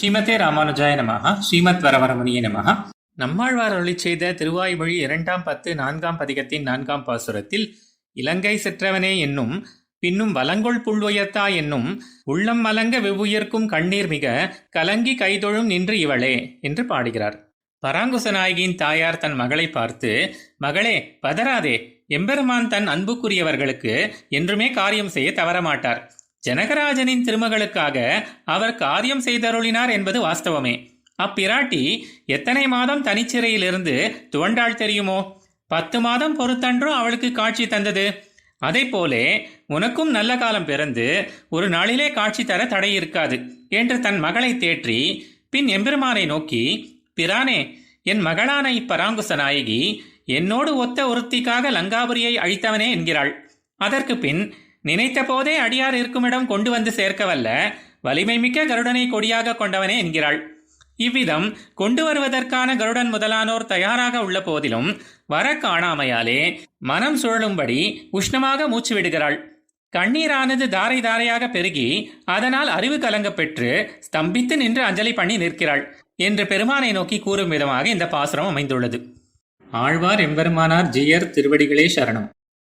ஸ்ரீமதே ராமானுஜாய நமஹ. ஸ்ரீமத் வரவரமணிய நமஹ. நம்மாழ்வார் அருளி செய்த திருவாய்மொழி இரண்டாம் பத்து நான்காம் பதிகத்தின் நான்காம் பாசுரத்தில் இலங்கை செற்றவனே என்னும் பின்னும் வலங்கொள் புள்ளுயர்த்தா என்னும் உள்ளம் மலங்க வெவ்வுயர்க்கும் கண்ணீர் மிக கலங்கி கைதொழும் நின்று இவளே என்று பாடுகிறார். பராங்குச நாயகியின் தாயார் தன் மகளை பார்த்து மகளே பதறாதே. எம்பெருமான் தன் அன்புக்குரியவர்களுக்கு என்றுமே காரியம் செய்ய தவறமாட்டார். ஜனகராஜனின் திருமகளுக்காக அவர் காரியம் செய்தருளினார் என்பது வாஸ்தவமே. அப்பிராட்டி எத்தனை மாதம் தனிச்சிறையிலிருந்து துவண்டாள் தெரியுமோ? பத்து மாதம் பொறுத்தன்றோ அவளுக்கு காட்சி தந்தது. போலே உனக்கும் நல்ல காலம் பிறந்து ஒரு நாளிலே காட்சி தர தடை இருக்காது என்று தன் மகளை தேற்றி பின் எம்பெருமானை நோக்கி பிரானே என் மகளான இப்பராங்குச நாயகி என்னோடு ஒத்த ஒருத்திக்காக லங்காபுரியை அழித்தவனே என்கிறாள். அதற்கு பின் நினைத்த போதே அடியார் இருக்குமிடம் கொண்டு வந்து சேர்க்கவல்ல வலிமை மிக்க கருடனை கொடியாக கொண்டவனே என்கிறாள். இவ்விதம் கொண்டு வருவதற்கான கருடன் முதலானோர் தயாராக உள்ள போதிலும் வர காணாமையாலே மனம் சுழலும்படி உஷ்ணமாக மூச்சு விடுகிறாள். கண்ணீரானது தாரை தாரையாக பெருகி அதனால் அறிவு கலங்கப்பெற்று ஸ்தம்பித்து நின்று அஞ்சலி பண்ணி நிற்கிறாள் என்று பெருமானை நோக்கி கூறும் விதமாக இந்த பாசுரம் அமைந்துள்ளது. ஆழ்வார் எம்பெருமானார் ஜியர் திருவடிகளே சரணம்.